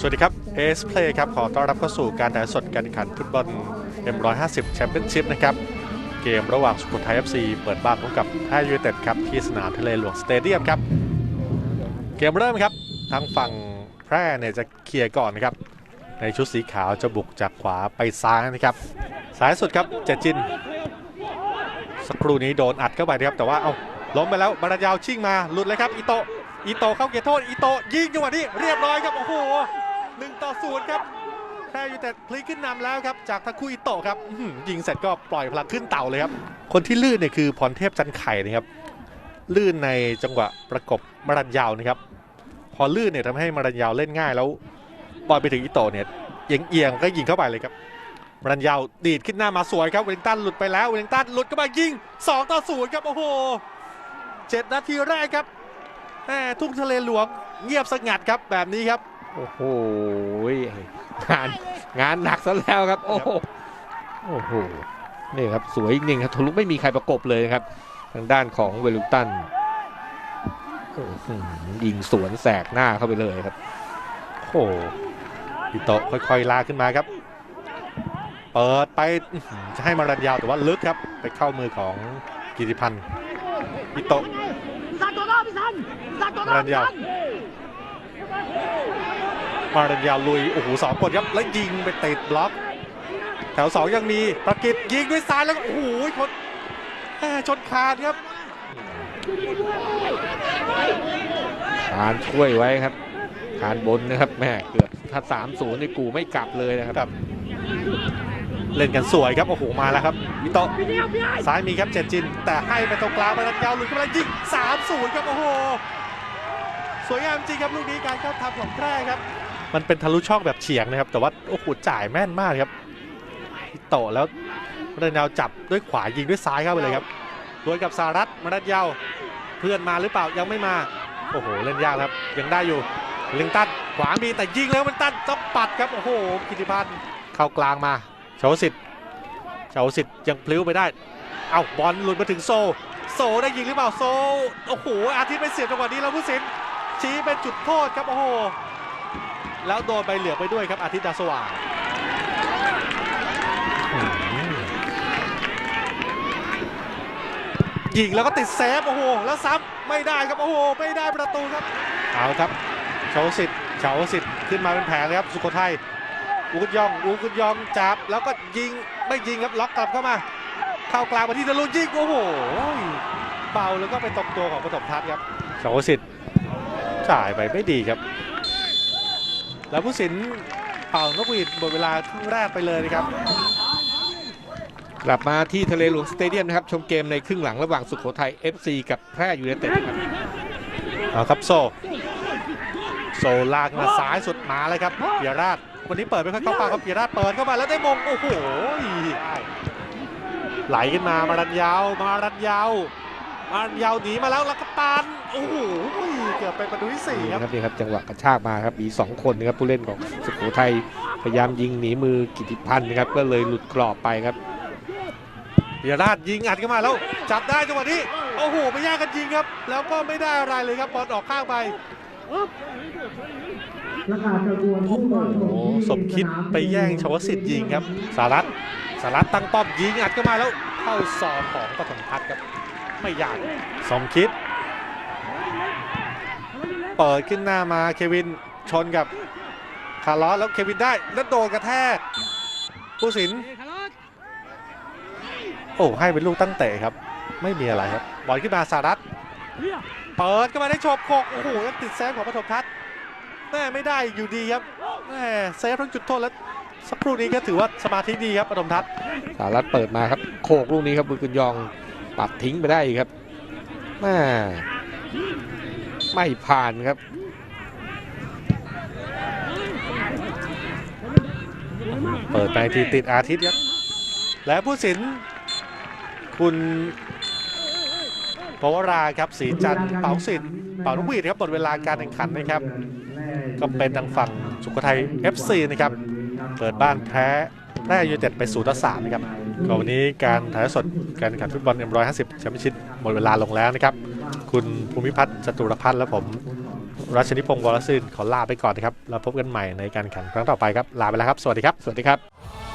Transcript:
สวัสดีครับ AS Play ครับขอต้อนรับเข้าสู่การถ่ายสดการแข่งขันฟุตบอล M150 Championship นะครับ เกมระหว่างสุโขทัย FC เปิดบ้านพบกับท่ายูไนเต็ดครับ ที่สนามทะเลหลวงสเตเดียมครับ เกมเริ่มครับ ทางฝั่งแพร่เนี่ยจะเคลียร์ก่อนนะครับ ในชุดสีขาวจะบุกจากขวาไปซ้ายนะครับซ้ายสุดครับเจจิน สักครู่นี้โดนอัดเข้าไปนะครับแต่ว่าเอาล้มไปแล้วบารายาวชิ่งมาหลุดเลยครับอิโตอิโตเข้าเกียร์โทษอิโตยิงจังหวะนี้เรียบร้อยครับโอ้โห หนึ่งต่อศูนย์ครับแพ้ยูไนเต็ดพลิกขึ้นนำแล้วครับ จากทาคุอิโตะครับยิงเสร็จก็ปล่อยพลังขึ้นเต่าเลยครับ คนที่ลื่นเนี่ยคือพรเทพจันไข่นะครับ ลื่นในจังหวะประกบมรันยาวนะครับ พอลื่นเนี่ยทำให้มรันยาวเล่นง่ายแล้วบอลไปถึงอิโตะเนี่ยเอียงเอียงๆก็ยิงเข้าไปเลยครับมรันยาวดีดขึ้นหน้ามาสวยครับเวลิงตันหลุดไปแล้วเวลิงตันหลุดก็มายิง2ต่อ0ครับโอ้โหเจ็ดนาทีแรกครับแหมทุ่งทะเลหลวงเงียบสงัดครับแบบนี้ครับ โอ้โหงานงานหนักซะแล้วครับ โอ้โหโอ้โหนี่ครับสวยอีกหนึ่งครับทะลุไม่มีใครประกบเลยครับ ทางด้านของเวลุตันยิงสวนแสกหน้าเข้าไปเลยครับโอ้โหอิโตะค่อยๆลาขึ้นมาครับ เปิดไปจะให้มารันยาวแต่ว่าลึกครับ ไปเข้ามือของกิติพันธ์อิโตะรันยาว มารันยาวลุยโอ้โหสองคนครับแล้วยิงไปติดบล็อก แถวสองยังมีประกิตยิงด้วยซ้ายแล้วก็โอ้โหชนแหม่ชนคานครับการช่วยไว้ครับการบนนะครับแม่เกือบถ้า3 0นี่กูไม่กลับเลยนะครับครับเล่นกันสวยครับโอ้โหมาแล้วครับมิโตะซ้ายมีครับเจนจิน แต่ให้ไปตรงกลางมาดันยาวหลุดเข้ามาแล้วยิง3-0ครับโอ้โหสวยงามจริงครับลูกนี้การเข้าทำของแพร่ครับ มันเป็นทะลุช่องแบบเฉียงนะครับ แต่ว่าโอ้โหจ่ายแม่นมากครับโตแล้วมาดันยาวจับด้วยขวายิงด้วยซ้ายเข้าไปเลยครับดวลกับสารัตมาดันยาวเพื่อนมาหรือเปล่ายังไม่มา โอ้โหเล่นยากครับ ยังได้อยู่ลิงตันขวามีแต่ยิงแล้วมันตันต้องปัดครับโอ้โหกิติพันธ์เข้ากลางมาชาสิทธิ์ชาสิทธิ์ยังพลิ้วไปได้ เอาบอลหลุดมาถึงโซ โซได้ยิงหรือเปล่าโซโอ้โหอาทิตย์ไปเสียบจังหวะนี้แล้วผู้สินชี้เป็นจุดโทษครับโอ้โห แล้วโดนใบเหลืองไปด้วยครับอาทิตย์ดาวสว่างอืมยิงแล้วก็ติดเซฟโอ้โหแล้วซ้ำไม่ได้ครับโอ้โหไม่ได้ประตูครับเอาครับเฉาสิทธิ์เฉาสิทธิ์ขึ้นมาเป็นแผงเลยครับสุโขทัยอูกุนยองอูกุนยองจับแล้วก็ยิงไม่ยิงครับล็อกกลับเข้ามา เข้ากลางมาที่ดารุนยิงโอ้โหเบาแล้วก็ไปตรงตัวของปฐมทัศน์ครับเฉาสิทธิ์จ่ายไปไม่ดีครับ แล้วผู้สินเป่านกหวีดหมดเวลาครึ่งแรกไปเลยนะครับ กลับมาที่ทะเลหลวงสเตเดียมนะครับ ชมเกมในครึ่งหลังระหว่างสุโขทัย FC กับแพร่ยูไนเต็ดครับเอาครับโซ โซลากมาซ้ายสุดมาเลยครับเปียราชวันนี้เปิดไม่ค่อยเข้าปากครับเปียราชเปิดเข้ามาแล้วได้มงโอ้โหไหลขึ้นมามารันยาว มารันยาว มารันยาวหนีมาแล้วแล้วก็ปาน โอ้โหเกือบเป็นประตูที่สี่นี่ครับครับนี่ครับจังหวะกระชากมาครับมี 2 คนนะครับผู้เล่นของสุโขทัยพยายามยิงหนีมือกิติพันธ์นะครับก็เลยหลุดกรอบไปครับเปียราชยิงอัดเข้ามาแล้ว จับได้จังหวะนี้โอ้โหไม่ยากกันจริงครับ แล้วก็ไม่ได้อะไรเลยครับบอลออกข้างไปประกาศกระบวนผู้บอลโอ้โหสมคิดไปแย่งชวสิทธิ์ยิงครับ สารัตสารัตตั้งป้อมยิงอัดเข้ามาแล้วเข้าซองของปฐมทัศน์ครับ ไม่ยากสมคิด เปิดขึ้นหน้ามาเควินชนกับคาร์ลอสแล้วเควินได้แล้วโดนกระแทกผู้สินโอ้ให้เป็นลูกตั้งเตะครับ ไม่มีอะไรครับบอลขึ้นมาสารัตเปิดเข้ามาได้โฉบโคกโอ้โหแล้วติดแซงของปฐมทัศน์แม่ไม่ได้อยู่ดีครับแม่เซฟทั้งจุดโทษแล้วสักครู่นี้ก็ถือว่าสมาธิดีครับปฐมทัศน์สารัตเปิดมาครับ โคกลูกนี้ครับบุญกุญยองปัดทิ้งไปได้อีกครับแม่ ไม่ผ่านครับ เปิดไปทีติดอาทิตย์ครับ และผู้สิน คุณปวราครับสีจันทร์เป่าสินเป่านกหวีดครับหมดเวลาการแข่งขันนะครับ ก็เป็นทางฝั่งสุโขทัย FC นะครับ เปิดบ้านแพ้แพร่ยูเต็ดไป0ต่อ3นะครับ ก็วันนี้การถ่ายสดการแข่งขันฟุตบอล M150 แชมเปี้ยนชิพหมดเวลาลงแล้วนะครับ คุณภูมิพัฒน์จตุรพัฒน์และผม รัชนิพงศ์วรศินขอลาไปก่อนนะครับ แล้วพบกันใหม่ในการแข่งครั้งต่อไปครับ ลาไปแล้วครับ สวัสดีครับ สวัสดีครับ